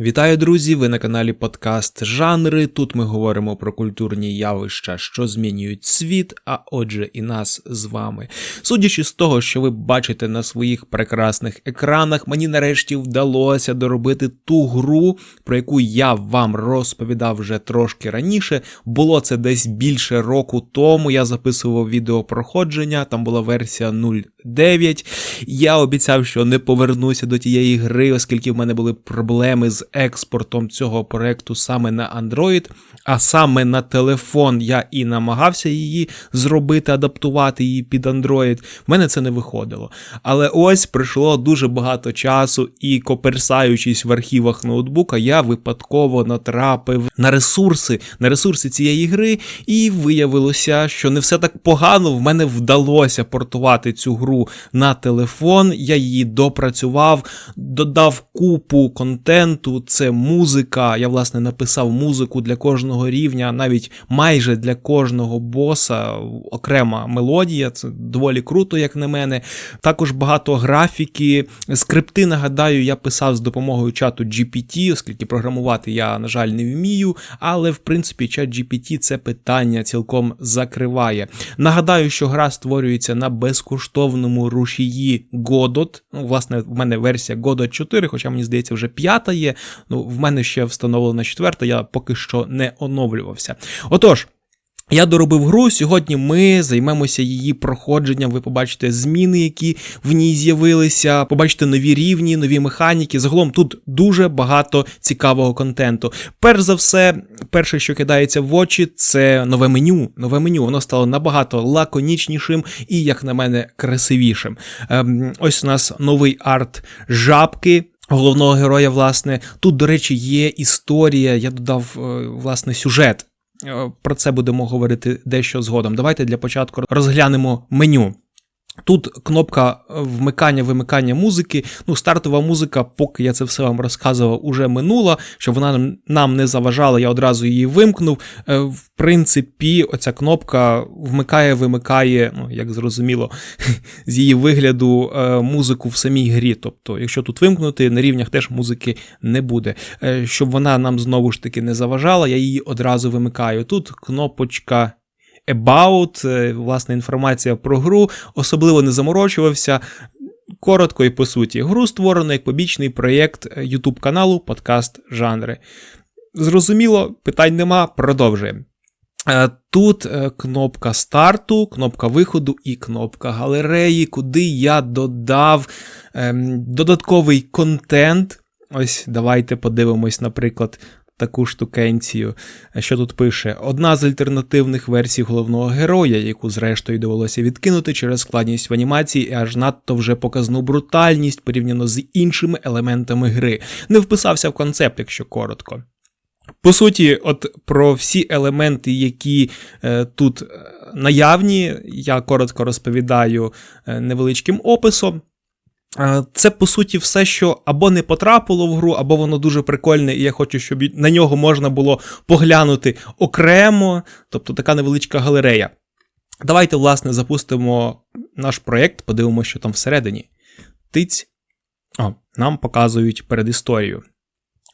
Вітаю, друзі! Ви на каналі Подкаст Жанри. Тут ми говоримо про культурні явища, що змінюють світ, а отже, і нас з вами. Судячи з того, що ви бачите на своїх прекрасних екранах, мені нарешті вдалося доробити ту гру, про яку я вам розповідав вже трошки раніше. Було це десь більше року тому. Я записував відео проходження, там була версія 0.9. Я обіцяв, що не повернуся до тієї гри, оскільки в мене були проблеми з експортом цього проекту саме на Android, а саме на телефон я і намагався її зробити, адаптувати її під Android. В мене це не виходило. Але ось пройшло дуже багато часу, і коперсаючись в архівах ноутбука, я випадково натрапив на ресурси, на ресурси цієї гри, і виявилося, що не все так погано. В мене вдалося портувати цю гру на телефон. Я її допрацював, додав купу контенту. Це музика. Я, власне, написав музику для кожного рівня, навіть майже для кожного боса. Окрема мелодія. Це доволі круто, як на мене. Також багато графіки. Скрипти, нагадаю, я писав з допомогою чату GPT, оскільки програмувати я, на жаль, не вмію. Але в принципі, чат GPT це питання цілком закриває. Нагадаю, що гра створюється на безкоштовному рушії Godot. Ну, власне, в мене версія Godot 4, хоча мені здається, вже п'ята є. Ну, в мене ще встановлена четверта, я поки що не оновлювався. Отож. Я доробив гру. Сьогодні ми займемося її проходженням. Ви побачите зміни, які в ній з'явилися. Побачите нові рівні, нові механіки. Загалом тут дуже багато цікавого контенту. Перш за все, перше, що кидається в очі, це нове меню. Нове меню воно стало набагато лаконічнішим і, як на мене, красивішим. Ем, ось у нас новий арт жабки. Головного героя, власне, тут, до речі, є історія. Я додав е, власне сюжет. Е, Про це будемо говорити дещо згодом. Давайте для початку розглянемо меню. Тут кнопка вмикання-вимикання музики. Ну, стартова музика, поки я це все вам розказував, уже минула, щоб вона нам не заважала, я одразу її вимкнув. Е, В принципі, оця кнопка вмикає-вимикає, ну, як зрозуміло, з її вигляду е, музику в самій грі. Тобто, якщо тут вимкнути, на рівнях теж музики не буде. Е, Щоб вона нам знову ж таки не заважала, я її одразу вимикаю. Тут кнопочка. About, е, власне, інформація про гру, особливо не заморочувався. Коротко і по суті, гру створено як побічний проєкт YouTube каналу Подкаст Жанри. Зрозуміло, питань нема, продовжуємо. Е, Тут е, кнопка старту, кнопка виходу і кнопка галереї, куди я додав ем, додатковий контент. Ось давайте подивимось, наприклад, таку штукенцію. Що тут пише? Одна з альтернативних версій головного героя, яку зрештою довелося відкинути через складність в анімації і аж надто вже показну брутальність порівняно з іншими елементами гри. Не вписався в концепт, якщо коротко. По суті, от про всі елементи, які е, тут наявні, я коротко розповідаю е, невеличким описом. Це, по суті, все, що або не потрапило в гру, або воно дуже прикольне, і я хочу, щоб на нього можна було поглянути окремо, тобто така невеличка галерея. Давайте, власне, запустимо наш проєкт, подивимося, що там всередині. Тиць. О, нам показують передісторію.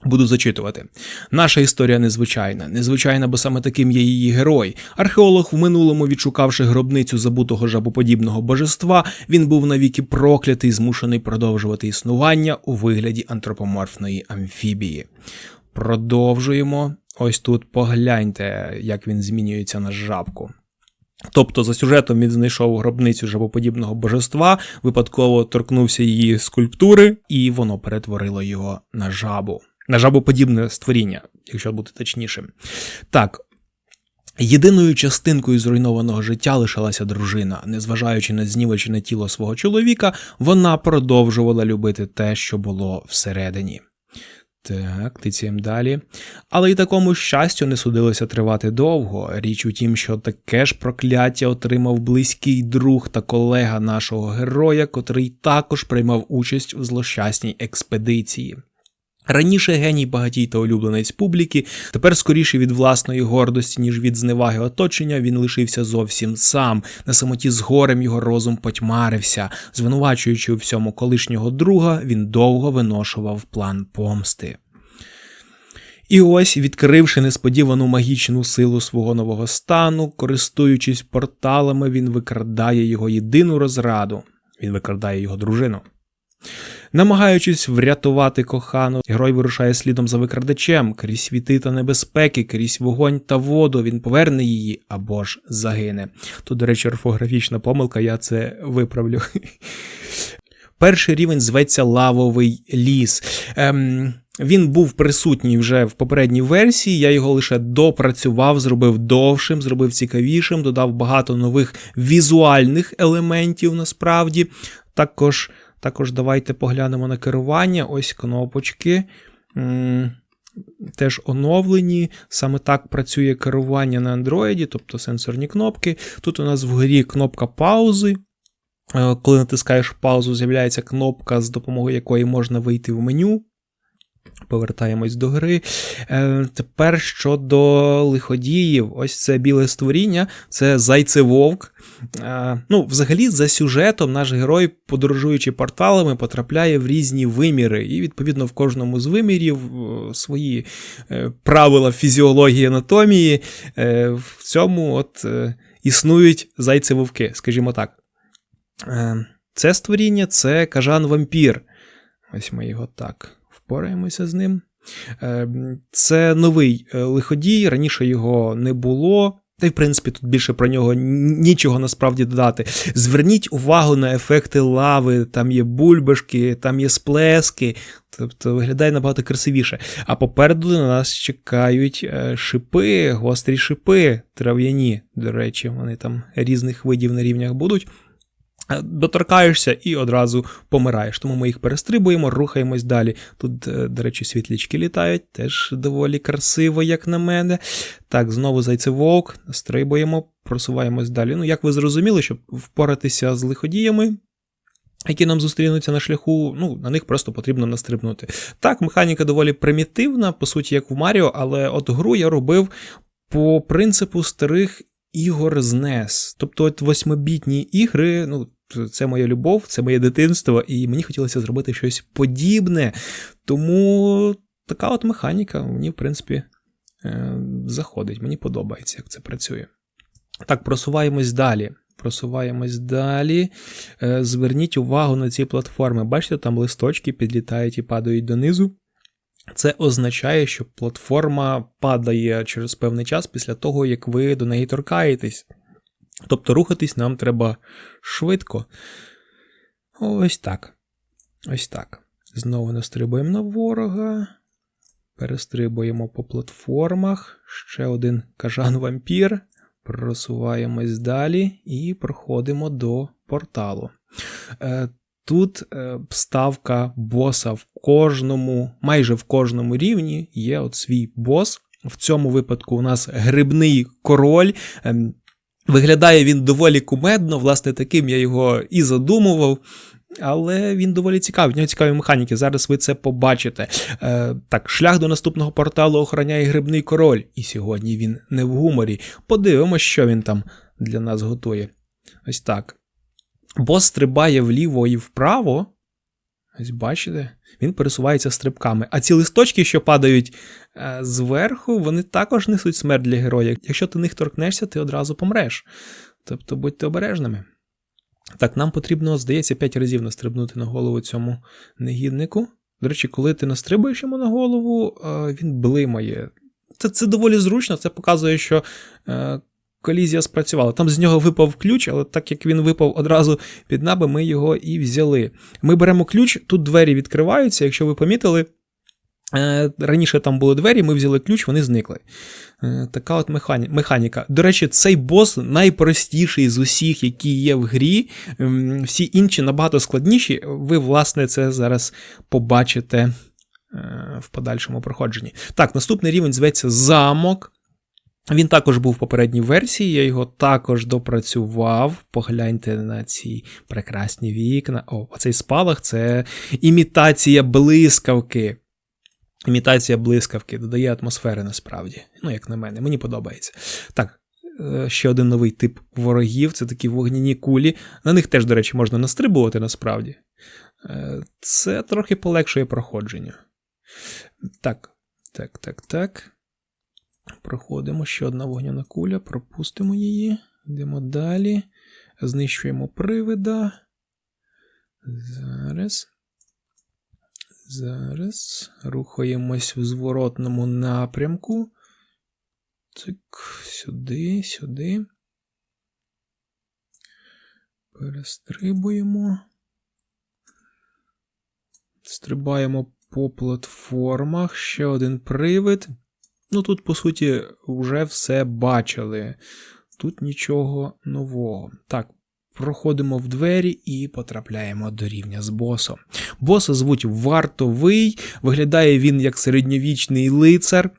Буду зачитувати. Наша історія незвичайна. Незвичайна, бо саме таким є її герой. Археолог в минулому, відшукавши гробницю забутого жабоподібного божества, він був навіки проклятий, змушений продовжувати існування у вигляді антропоморфної амфібії. Продовжуємо. Ось тут погляньте, як він змінюється на жабку. Тобто, за сюжетом він знайшов гробницю жабоподібного божества, випадково торкнувся її скульптури, і воно перетворило його на жабу жабоподібне створіння, якщо бути точнішим. Так. Єдиною частинкою зруйнованого життя лишалася дружина. Незважаючи на знівечене тіло свого чоловіка, вона продовжувала любити те, що було всередині. Так, тицяємо далі. Але й такому щастю не судилося тривати довго. Річ у тім, що таке ж прокляття отримав близький друг та колега нашого героя, котрий також приймав участь у злощасній експедиції. Раніше геній багатій та улюбленець публіки, тепер скоріше від власної гордості, ніж від зневаги оточення, він лишився зовсім сам. На самоті з горем його розум потьмарився. Звинувачуючи у всьому колишнього друга, він довго виношував план помсти. І ось, відкривши несподівану магічну силу свого нового стану, користуючись порталами, він викрадає його єдину розраду. Він викрадає його дружину. Намагаючись врятувати кохану, герой вирушає слідом за викрадачем крізь світи та небезпеки, крізь вогонь та воду. Він поверне її або ж загине. Тут, до речі, орфографічна помилка, я це виправлю. Перший рівень зветься Лавовий ліс. Ем, він був присутній вже в попередній версії. Я його лише допрацював, зробив довшим, зробив цікавішим, додав багато нових візуальних елементів насправді. Також також давайте поглянемо на керування. Ось кнопочки. Теж оновлені. Саме так працює керування на Android, тобто сенсорні кнопки. Тут у нас вгорі кнопка паузи. Е, коли натискаєш паузу, з'являється кнопка, з допомогою якої можна вийти в меню. Повертаємось до гри. Е, Тепер щодо лиходіїв, ось це біле створіння, це зайцевовк. Е, ну, Взагалі, за сюжетом наш герой, подорожуючи порталами, потрапляє в різні виміри. І, відповідно, в кожному з вимірів е, свої е, правила фізіології анатомії. Е, В цьому от е, існують зайцевовки, скажімо так. Е, Це створіння це кажан вампір. Ось ми його так впораємося з ним. Е, це новий е, лиходій, раніше його не було. Та й, в принципі, тут більше про нього нічого насправді додати. Зверніть увагу на ефекти лави, там є бульбашки, там є сплески, тобто виглядає набагато красивіше. А попереду на нас чекають е, шипи, гострі шипи трав'яні. До речі, вони там різних видів на рівнях будуть. Е, доторкаєшся і одразу помираєш. Тому ми їх перестрибуємо, рухаємось далі. Тут, е, до речі, світлячки літають, теж доволі красиво, як на мене. Так, знову зайцевовк, стрибуємо, просуваємось далі. Ну, як ви зрозуміли, щоб впоратися з лиходіями. Які нам зустрінуться на шляху, ну, на них просто потрібно настрибнути. Так, механіка доволі примітивна, по суті, як в Маріо, але от гру я робив по принципу старих ігор з NES. Тобто, от восьмибітні ігри, ну, це моя любов, це моє дитинство, і мені хотілося зробити щось подібне. Тому така от механіка мені, в принципі, е, заходить. Мені подобається, як це працює. Так, просуваємось далі. Просуваємось далі. Е, зверніть увагу на ці платформи. Бачите, там листочки підлітають і падають донизу. Це означає, що платформа падає через певний час після того, як ви до неї торкаєтесь. Тобто рухатись нам треба швидко. Ось так. Ось так. Знову настрибуємо на ворога. Перестрибуємо по платформах. Ще один кажан-вампір. Просуваємось далі і проходимо до порталу. Е, тут е, ставка боса в кожному, майже в кожному рівні є от свій бос. В цьому випадку у нас грибний король. Виглядає він доволі кумедно, власне, таким я його і задумував. Але він доволі цікавий, в нього цікаві механіки. Зараз ви це побачите. Е, Так, шлях до наступного порталу охороняє грибний король, і сьогодні він не в гуморі. Подивимося, що він там для нас готує. Ось так. Бос стрибає вліво і вправо. Ось бачите, він пересувається стрибками. А ці листочки, що падають е, зверху, вони також несуть смерть для героя. Якщо ти них торкнешся, ти одразу помреш. Тобто будьте обережними. Так, нам потрібно, здається, 5 разів настрибнути на голову цьому негіднику. До речі, коли ти настрибуєш йому на голову, е, він блимає. Це це доволі зручно, це показує, що е, колізія спрацювала. Там з нього випав ключ, але так як він випав одразу під наби, ми його і взяли. Ми беремо ключ, тут двері відкриваються, якщо ви помітили. Е, раніше там були двері, ми взяли ключ, вони зникли. Е, така от механіка. До речі, цей бос найпростіший з усіх, які є в грі. Ем, всі інші набагато складніші. Ви, власне, це зараз побачите е, в подальшому проходженні. Так, наступний рівень зветься замок. Він також був в попередній версії, я його також допрацював. Погляньте на ці прекрасні вікна. О, оцей спалах це імітація блискавки. Імітація блискавки додає атмосфери насправді. Ну, як на мене, мені подобається. Так, е, ще один новий тип ворогів це такі вогняні кулі. На них теж, до речі, можна настрибувати насправді. Е, це трохи полегшує проходження. Так, Так, так, так. Проходимо ще одна вогняна куля, пропустимо її. Йдемо далі. Знищуємо привида. Зараз. Зараз. Рухаємось в зворотному напрямку. Цик, сюди, сюди. Перестрибуємо. Стрибаємо по платформах. Ще один привид. Ну тут, по суті, вже все бачили. Тут нічого нового. Так, проходимо в двері і потрапляємо до рівня з босом. Боса звуть вартовий, виглядає він як середньовічний лицар.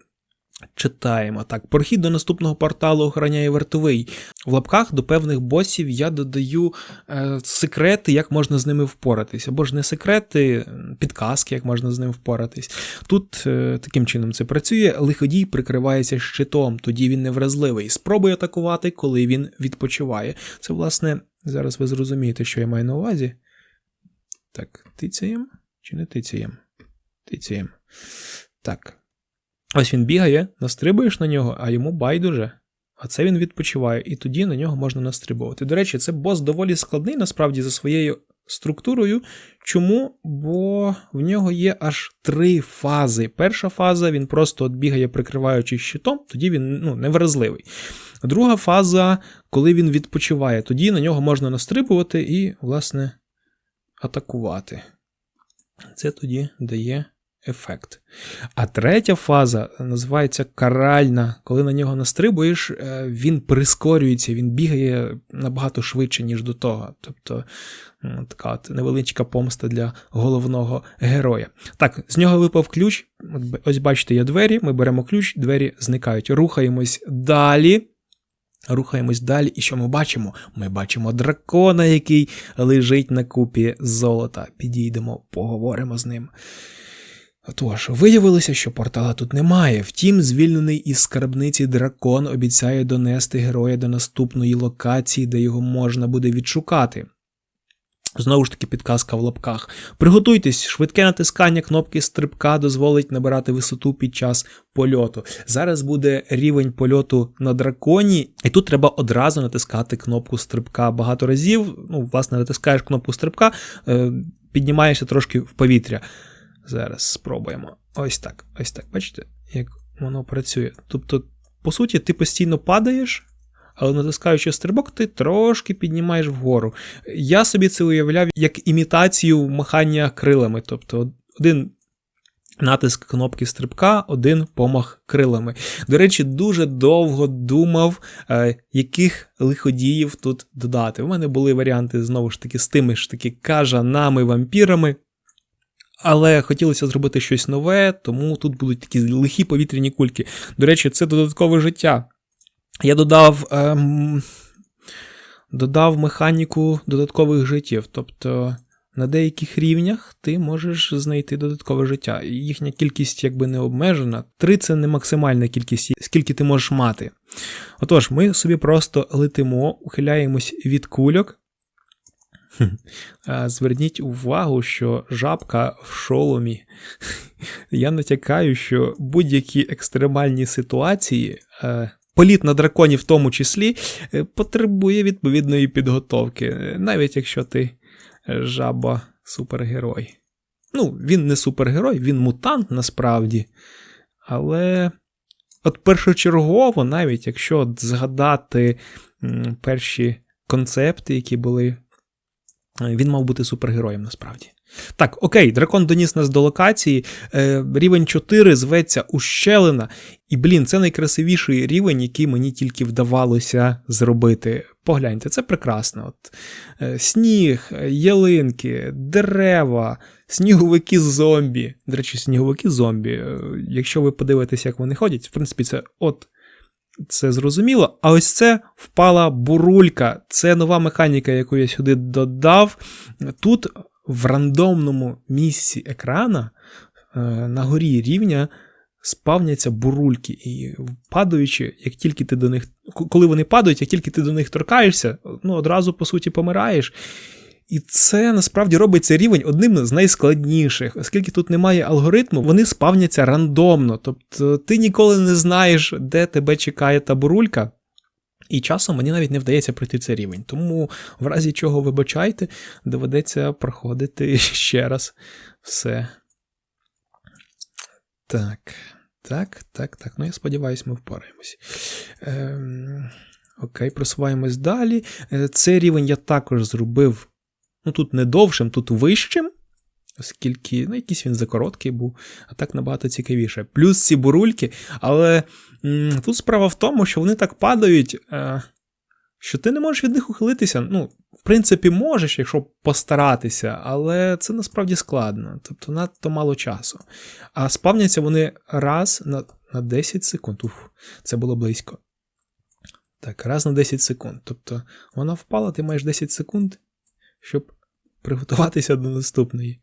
Читаємо так. Прохід до наступного порталу охороняє вартовий. В лапках до певних босів я додаю е, секрети, як можна з ними впоратись. Або ж не секрети, підказки, як можна з ним впоратись. Тут е, таким чином це працює. Лиходій прикривається щитом, тоді він невразливий. Спробує атакувати, коли він відпочиває. Це, власне, зараз ви зрозумієте, що я маю на увазі. Так, тицяєм чи не тицяєм? Тицяєм. Так. Ось він бігає, настрибуєш на нього, а йому байдуже. А це він відпочиває, і тоді на нього можна настрибувати. До речі, це бос доволі складний, насправді, за своєю структурою. Чому? Бо в нього є аж три фази. Перша фаза він просто от бігає, прикриваючи щитом, тоді він ну, невразливий. Друга фаза, коли він відпочиває, тоді на нього можна настрибувати і, власне, атакувати. Це тоді дає ефект. А третя фаза називається каральна. Коли на нього настрибуєш, е, він прискорюється, він бігає набагато швидше, ніж до того. Тобто така от невеличка помста для головного героя. Так, з нього випав ключ. Ось бачите, є двері. Ми беремо ключ, двері зникають. Рухаємось далі. Рухаємось далі, і що ми бачимо? Ми бачимо дракона, який лежить на купі золота. Підійдемо, поговоримо з ним. Тож, виявилося, що портала тут немає. Втім, звільнений із скарбниці дракон обіцяє донести героя до наступної локації, де його можна буде відшукати. Знову ж таки, підказка в лапках. Приготуйтесь, швидке натискання кнопки стрибка дозволить набирати висоту під час польоту. Зараз буде рівень польоту на драконі, і тут треба одразу натискати кнопку стрибка багато разів. Ну, власне, натискаєш кнопку стрибка, е, піднімаєшся трошки в повітря. Зараз спробуємо. Ось так. Ось так. Бачите, як воно працює. Тобто, по суті, ти постійно падаєш, але натискаючи стрибок, ти трошки піднімаєш вгору. Я собі це уявляв як імітацію махання крилами. Тобто, один. Натиск кнопки стрибка, один помах крилами. До речі, дуже довго думав, е, яких лиходіїв тут додати. У мене були варіанти, знову ж таки, з тими ж таки кажанами, вампірами. Але хотілося зробити щось нове, тому тут будуть такі лихі повітряні кульки. До речі, це додаткове життя. Я додав ем, додав механіку додаткових життів. Тобто на деяких рівнях ти можеш знайти додаткове життя. Їхня кількість якби не обмежена. Три це не максимальна кількість, скільки ти можеш мати. Отож, ми собі просто летимо, ухиляємось від кульок. Зверніть увагу, що жабка в шоломі. Я натякаю, що будь-які екстремальні ситуації, політ на драконі в тому числі, е, потребує відповідної підготовки, навіть якщо ти е, жаба супергерой. Ну, він не супергерой, він мутант насправді. Але от першочергово, навіть якщо згадати перші концепти, які були він мав бути супергероєм насправді. Так, окей, дракон доніс нас до локації. Е, Рівень 4 зветься Ущелина. І, блін, це найкрасивіший рівень, який мені тільки вдавалося зробити. Погляньте, це прекрасно. От, е, Сніг, ялинки, дерева, сніговики зомбі. До речі, сніговики зомбі. Е, якщо ви подивитесь, як вони ходять, в принципі, це от це зрозуміло. А ось це впала бурулька. Це нова механіка, яку я сюди додав. Тут в рандомному місці екрана е, на горі рівня спавняться бурульки. І падаючи, як тільки ти до них. Коли вони падають, як тільки ти до них торкаєшся, ну одразу, по суті, помираєш. І це насправді робить цей рівень одним з найскладніших, оскільки тут немає алгоритму, вони спавняться рандомно. Тобто ти ніколи не знаєш, де тебе чекає та бурулька. І часом мені навіть не вдається пройти цей рівень. Тому, в разі чого вибачайте, доведеться проходити ще раз все. Так, так, так, так. Ну, я сподіваюся, ми впораємось. Ем, окей, просуваємось далі. Е, Цей рівень я також зробив. Ну, тут не довшим, тут вищим. Оскільки, ну, якийсь він закороткий був, а так набагато цікавіше. Плюс ці бурульки, але м, тут справа в тому, що вони так падають, е, що ти не можеш від них ухилитися. Ну, в принципі, можеш, якщо постаратися, але це насправді складно. Тобто надто мало часу. А спавняться вони раз на, на 10 секунд. Уф, це було близько. Так, раз на 10 секунд. Тобто вона впала, ти маєш 10 секунд, щоб приготуватися до наступної.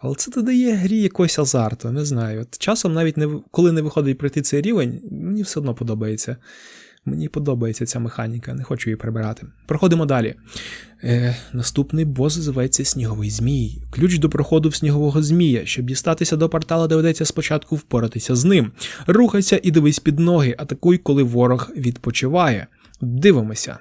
Але це додає грі якогось азарту, не знаю. От часом, навіть не, коли не виходить пройти цей рівень, мені все одно подобається. Мені подобається ця механіка, не хочу її прибирати. Проходимо далі. Е, наступний бос зветься Сніговий Змій. Ключ до проходу в снігового змія. Щоб дістатися до портала, доведеться спочатку впоратися з ним. Рухайся і дивись під ноги, атакуй, коли ворог відпочиває. Дивимося.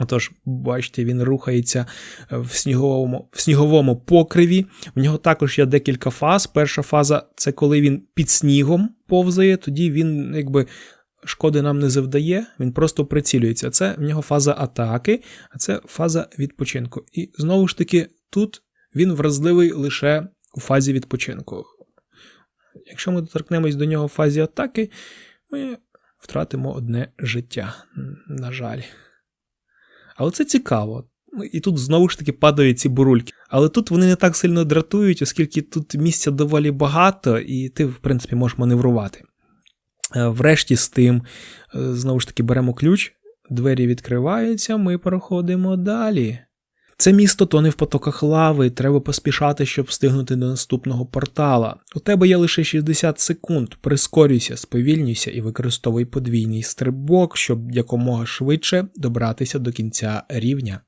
Отож, бачите, він рухається в сніговому, в сніговому покриві. В нього також є декілька фаз. Перша фаза це коли він під снігом повзає, тоді він якби шкоди нам не завдає, він просто прицілюється. Це в нього фаза атаки, а це фаза відпочинку. І знову ж таки, тут він вразливий лише у фазі відпочинку. Якщо ми доторкнемось до нього в фазі атаки, ми втратимо одне життя. На жаль. Але це цікаво. Ну, І тут знову ж таки падають ці бурульки. Але тут вони не так сильно дратують, оскільки тут місця доволі багато, і ти, в принципі, можеш маневрувати. Е, Врешті з тим, е, знову ж таки, беремо ключ, двері відкриваються, ми проходимо далі. Це місто тоне в потоках лави, треба поспішати, щоб встигнути до наступного портала. У тебе є лише 60 секунд. Прискорюйся, сповільнюйся і використовуй подвійний стрибок, щоб якомога швидше добратися до кінця рівня.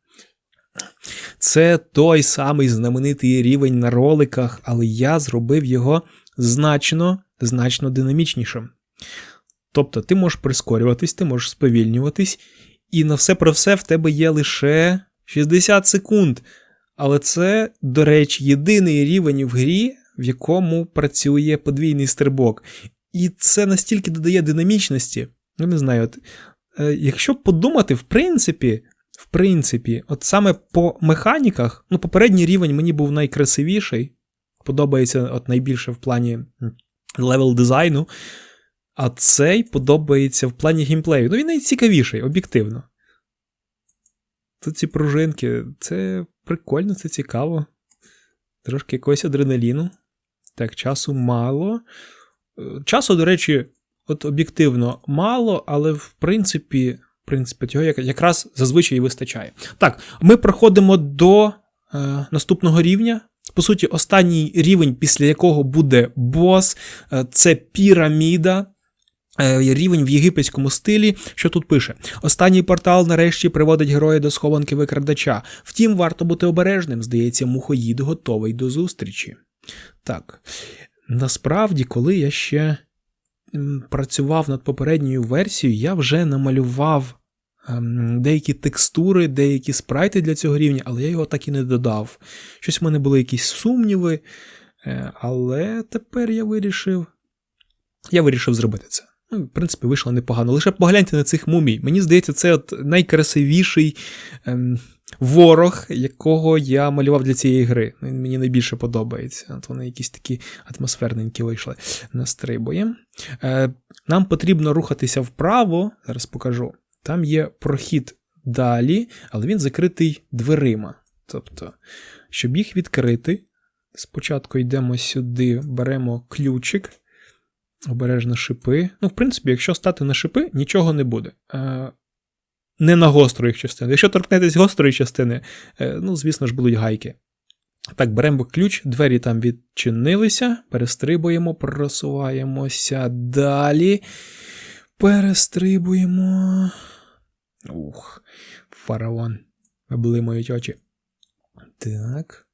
Це той самий знаменитий рівень на роликах, але я зробив його значно, значно динамічнішим. Тобто ти можеш прискорюватись, ти можеш сповільнюватись, і на все про все в тебе є лише 60 секунд. Але це, до речі, єдиний рівень в грі, в якому працює подвійний стрибок. І це настільки додає динамічності. Ну, не знаю, от, е, якщо подумати, в принципі, в принципі, от саме по механіках, ну, попередній рівень мені був найкрасивіший, подобається от найбільше в плані левел дизайну, а цей подобається в плані геймплею. Ну, він найцікавіший, об'єктивно. Тут ці пружинки, це прикольно, це цікаво. Трошки якогось адреналіну. Так, часу мало. Е, Часу, до речі, от об'єктивно мало, але в принципі, в принципі, цього якраз зазвичай і вистачає. Так, ми проходимо до е, наступного рівня. По суті, останній рівень, після якого буде бос, е, це піраміда. Е, Рівень в єгипетському стилі, що тут пише: останній портал нарешті приводить героя до схованки викрадача. Втім, варто бути обережним. Здається, мухоїд готовий до зустрічі. Так. Насправді, коли я ще працював над попередньою версією, я вже намалював ем, деякі текстури, деякі спрайти для цього рівня, але я його так і не додав. Щось в мене були якісь сумніви, е, але тепер я вирішив. Я вирішив зробити це. Ну, в принципі, вийшло непогано. Лише погляньте на цих мумій. Мені здається, це от найкрасивіший ем, ворог, якого я малював для цієї гри. Він мені найбільше подобається. От вони якісь такі атмосферненькі вийшли. Настрибуємо. Е, нам потрібно рухатися вправо. Зараз покажу. Там є прохід далі, але він закритий дверима. Тобто, щоб їх відкрити, спочатку йдемо сюди, беремо ключик. Обережно шипи. Ну, в принципі, якщо стати на шипи, нічого не буде. Е, не на гострої частини. Якщо торкнетесь гострої частини, е, ну, звісно ж, будуть гайки. Так, беремо ключ, двері там відчинилися, перестрибуємо, просуваємося далі. Перестрибуємо. Ух, фараон. блимають очі. Так.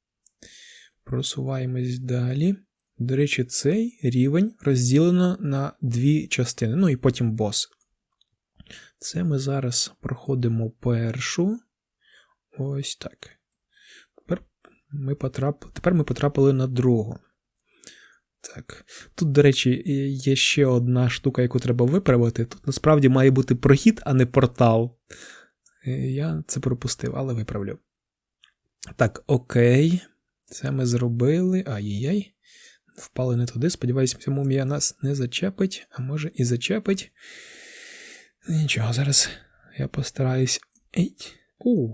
Просуваємось далі. До речі, цей рівень розділено на дві частини. Ну і потім бос. Це ми зараз проходимо першу. Ось так. Тепер ми, потрап... Тепер ми потрапили на другу. Так. Тут, до речі, є ще одна штука, яку треба виправити. Тут насправді має бути прохід, а не портал. Я це пропустив, але виправлю. Так, окей. Це ми зробили. Ай-яй-яй. Впали не туди. Сподіваюся, мумія нас не зачепить, а може і зачепить. Нічого, зараз я постараюсь. Ейт. У,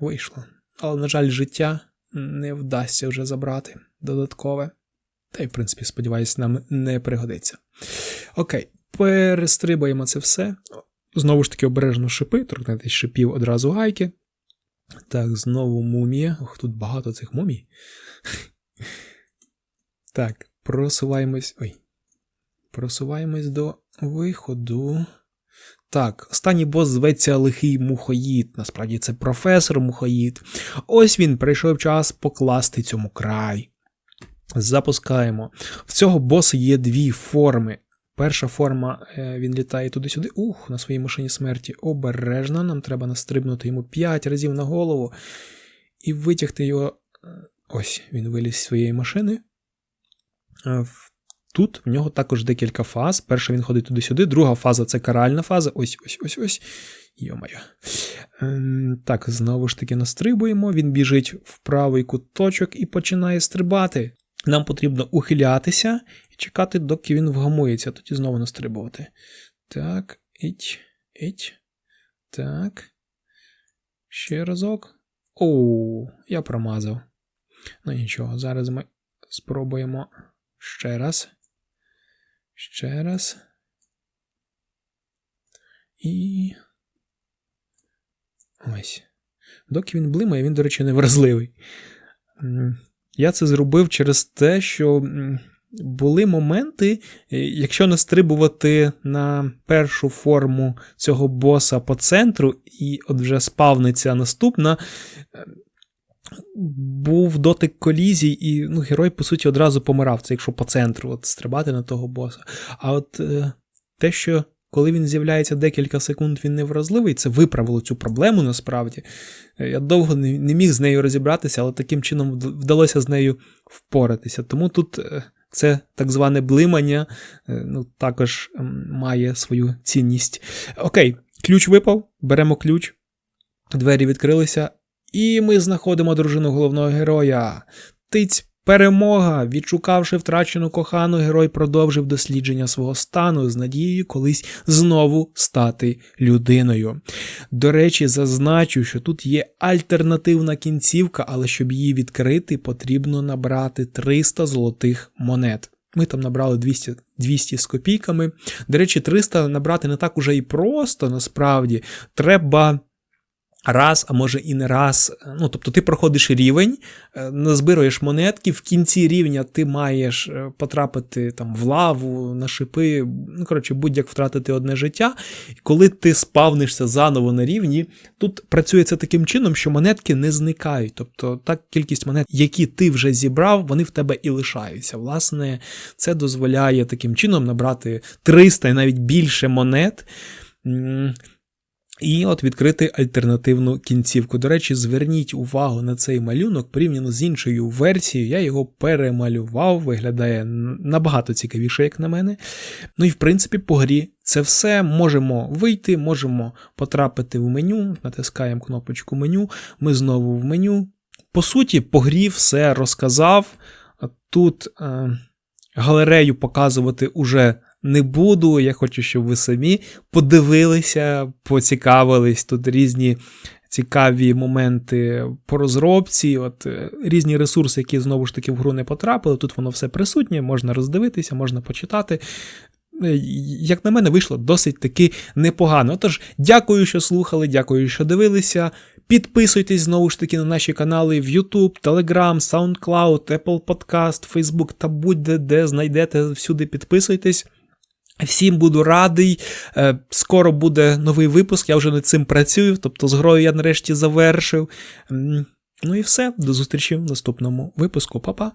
вийшло. Але, на жаль, життя не вдасться вже забрати додаткове. Та й, в принципі, сподіваюсь, нам не пригодиться. Окей, перестрибаємо це все. Знову ж таки, обережно шипи, торкнетесь шипів одразу гайки. Так, знову мумія. Ох, тут багато цих мумій. Так, просуваємось. Ой. Просуваємось до виходу. Так, останній бос зветься Лихий Мухоїд. Насправді це професор Мухоїд. Ось він прийшов час покласти цьому край. Запускаємо. В цього боса є дві форми. Перша форма, е, він літає туди-сюди. Ух, на своїй машині смерті обережно. Нам треба настрибнути йому 5 разів на голову і витягти його. Е, ось, він виліз з своєї машини. Е, тут в нього також декілька фаз. Перша він ходить туди-сюди, друга фаза це каральна фаза. Ось ось ось ось. Йо-моє. Ем, так, знову ж таки настрибуємо. Він біжить в правий куточок і починає стрибати. Нам потрібно ухилятися і чекати, доки він вгамується, тоді знову настрибувати. Так, іть, іть. Так. Ще разок. Оу, я промазав. Ну нічого, зараз ми спробуємо ще раз. Ще раз. І. Ось. Доки він блимає, він, до речі, невразливий. Я це зробив через те, що були моменти, е, якщо настрибувати на першу форму цього боса по центру, і от вже спавниться наступна. Був дотик колізій, і ну, герой, по суті, одразу помирав, це якщо по центру от, стрибати на того боса. А от е, те, що коли він з'являється декілька секунд, він невразливий, це виправило цю проблему насправді. Е, я довго не міг з нею розібратися, але таким чином вдалося з нею впоратися. Тому тут е, це так зване блимання е, ну, також має свою цінність. Окей, ключ випав, беремо ключ, двері відкрилися, і ми знаходимо дружину головного героя. Тиць Перемога, відшукавши втрачену кохану, герой продовжив дослідження свого стану з надією колись знову стати людиною. До речі, зазначу, що тут є альтернативна кінцівка, але щоб її відкрити, потрібно набрати 300 золотих монет. Ми там набрали 200 200 з копійками. До речі, 300 набрати не так уже і просто, насправді. Треба раз, а може і не раз. Ну, Тобто ти проходиш рівень, е, назбируєш монетки, в кінці рівня ти маєш е, потрапити там в лаву, на шипи, ну, коротше, будь-як втратити одне життя. І коли ти спавнишся заново на рівні, тут працює це таким чином, що монетки не зникають. Тобто та кількість монет, які ти вже зібрав, вони в тебе і лишаються. Власне, це дозволяє таким чином набрати 300 і навіть більше монет. І от відкрити альтернативну кінцівку. До речі, зверніть увагу на цей малюнок порівняно з іншою версією. Я його перемалював, виглядає набагато цікавіше, як на мене. Ну і в принципі, по грі це все можемо вийти, можемо потрапити в меню, натискаємо кнопочку меню, ми знову в меню. По суті, по грі все розказав. Тут е, галерею показувати уже не буду. Я хочу, щоб ви самі подивилися, поцікавились тут різні. Цікаві моменти по розробці, от е, різні ресурси, які знову ж таки в гру не потрапили. Тут воно все присутнє, можна роздивитися, можна почитати. Е, як на мене, вийшло досить таки непогано. Тож, дякую, що слухали, дякую, що дивилися. Підписуйтесь знову ж таки на наші канали в YouTube, Telegram, SoundCloud, Apple Podcast, Facebook та будь-де де знайдете всюди підписуйтесь. Всім буду радий. Е, Скоро буде новий випуск, я вже над цим працюю, тобто з грою я нарешті завершив. Ну і все, до зустрічі в наступному випуску. Па-па!